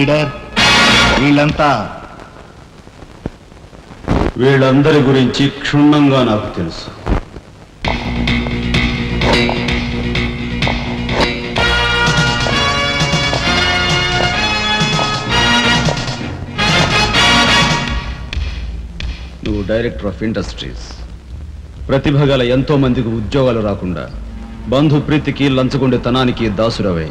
Leader వీళ్ళంతా వీళ్ళందరి గురించి క్షుణ్ణంగా నాకు తెలుసు. నువ్వు డైరెక్టర్ ఆఫ్ ఇండస్ట్రీస్. ప్రతిభ గల ఎంతో మందికి ఉద్యోగాలు రాకుండా బంధు ప్రీతికి లంచగొండెతనానికి దాసురవై.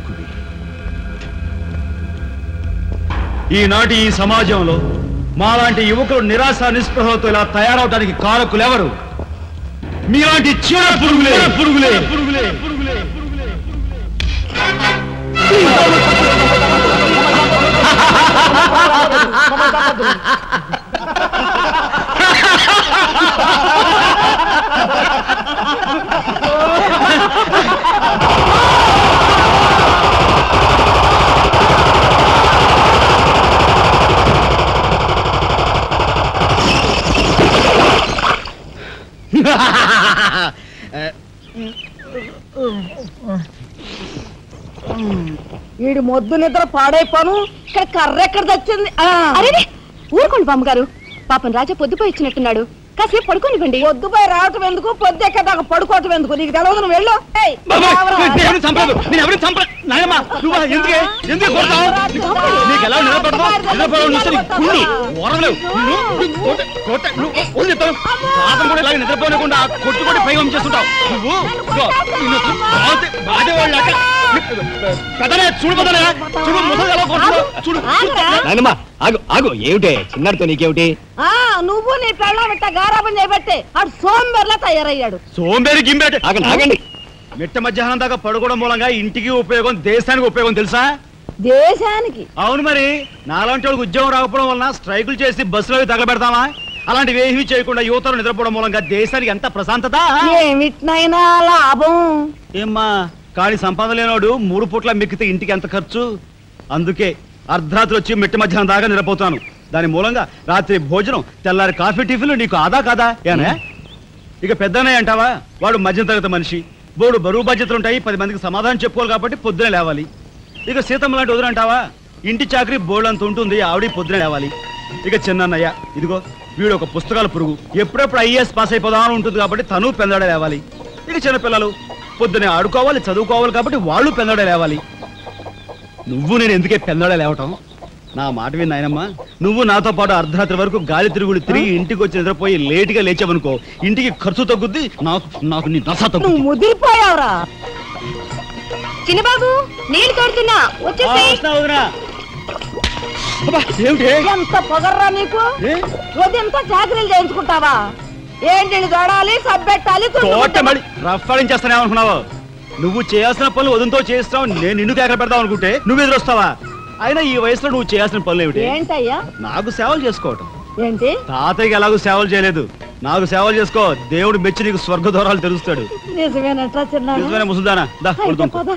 ఈనాటి ఈ సమాజంలో మాలాంటి యువకులు నిరాశ నిస్పృహలతో ఇలా తయారవడానికి కారకులు ఎవరు మీలాంటి చీడ పురుగులే. పురుగులే. పురుగులే. పురుగులే వీడి మొద్దు నిద్ర పాడైపోను. ఇక్కడ కర్ర ఎక్కడ తెచ్చింది ఆ, అరే ఊరుకోండి బామ్మగారు. పాపం రాజా పొద్దుపోయి ఇచ్చినట్టున్నాడు కాసేపు పడుకోనివ్వండి. పొద్దుపై రావటం ఎందుకు? పొద్దు ఎక్కదాకా పడుకోవటం ఎందుకు? నీకు తెలవదు నువ్వు వెళ్ళు. ఏయ్, రావరా. నీకు ఎలా నిలబడదు నిలబడవు నుంచి నీకు కుళ్ళు. ఓరలేవు నిన్ను కోట కోట నువ్వు ఓ చెప్తాను పాపం కూడా ఇలాగ నిద్రపోనకుండా కొట్టు కొట్టి పైగా చేస్తుంటావు నువ్వు ఇదిగో, నిన్ను చూ- బాధే- బాధేవాళ్ళు అక్కడ పెదనే చూడు పెదనే చూడు ముసలి ఎలా కొడుతుందో. చూడు ఆగురా. నాయనమ్మా ఆగు ఆగు. ఏమిటే? చిన్నారితో నీకేమిటి? ఆ, నువ్వు నీ పెళ్ళం ఇట్ట గారాబం చేయబట్టే ఆడు సోంబెర్లా తయారయ్యాడు. సోంబేరి గింబేట. ఆగండి ఆగండి. మిట్ట మధ్యాహ్నం దాకా పడుకోవడం మూలంగా ఇంటికి ఉపయోగం దేశానికి ఉపయోగం తెలుసా? దేశానికి. అవును మరి నాలాంటి వాళ్ళకి ఉద్యోగం రాకపోవడం వలన స్ట్రైకులు చేసి బస్సులో తగలబెడతామా? అలాంటివి ఏమీ చేయకుండా యువతలు నిద్రపోవడం మూలంగా దేశానికి ఎంత ప్రశాంతత? ఏమిటినైనా లాభం. ఏమ్మా కానీ సంపాదన లేనోడు మూడు పూట్ల మిక్కితే ఇంటికి ఎంత ఖర్చు? అందుకే అర్ధరాత్రి వచ్చి మిట్ట మధ్యాహ్నం దాకా నిద్రపోతాను. దాని మూలంగా రాత్రి భోజనం తెల్లారి కాఫీ టిఫిన్లు నీకు ఆదా కాదా? ఏనా ఇక పెద్దనే అంటావా? వాడు మధ్య తరగతి మనిషి. బోడు బరువు బాధ్యతలు ఉంటాయి పది మందికి సమాధానం చెప్పుకోవాలి కాబట్టి పొద్దునే లేవాలి. ఇక సీతమ్మ లాంటి వదులంటావా ఇంటి చాకరి బోర్డు అంత ఉంటుంది ఆవిడ పొద్దునే లేవాలి. ఇక చిన్నన్నయ్య ఇదిగో వీడు ఒక పుస్తకాల పురుగు. ఎప్పుడెప్పుడు ఐఏఎస్ పాస్ అయిపోదామని ఉంటుంది కాబట్టి తను పెందడ లేవాలి. ఇక చిన్నపిల్లలు పొద్దునే ఆడుకోవాలి చదువుకోవాలి కాబట్టి వాళ్ళు పెందడ లేవాలి. నువ్వు నేను ఎందుకే పెందడ లేవటం? నా మాట విన్నాయనమ్మా. నువ్వు నాతో పాటు అర్ధరాత్రి వరకు గాలి తిరుగుడు తిరిగి ఇంటికి వచ్చి నిద్రపోయి లేటుగా లేచావనుకో ఇంటికి ఖర్చు తగ్గుద్ది నాకు నాకు నీ నస నువ్వు తగ్గుద్ది ముదిరిపోయావురా. చిన్నబాబు నీళ్ళు తోడుతున్నా. ఆ, వచ్చేసి వస్తున్నా, వదినా. అబ్బా, ఏమిటి? ఎంత పొగర్రా నీకు? ఏ? ఉదయంతో చాకరీలు చేయించుకుంటావా? ఏంటి దొడాలి సబ్బెట్టాలి తోట? మళ్ళీ రఫాడించేస్తానేమనుకున్నావు నువ్వు చేయాల్సిన పనులు వదంతో చేస్తావు నేను నిన్ను కేకలు పెడతావు అనుకుంటే నువ్వు ఎదురొస్తావా? అయినా ఈ వయసులో నువ్వు చేయాల్సిన పనులు ఏమిటి? ఏంటయ్యా? నాకు సేవలు చేసుకోవటం. ఏంటి? తాతయ్యకి ఎలాగో సేవలు చేయలేదు. నాకు సేవలు చేసుకో దేవుడు మెచ్చి నీకు స్వర్గ దూరాలు తెలుస్తాడు. నిజమేనట్రా చిన్న నిజమైన ముసుల్దానా? దా అయితే కొడుతాం పద.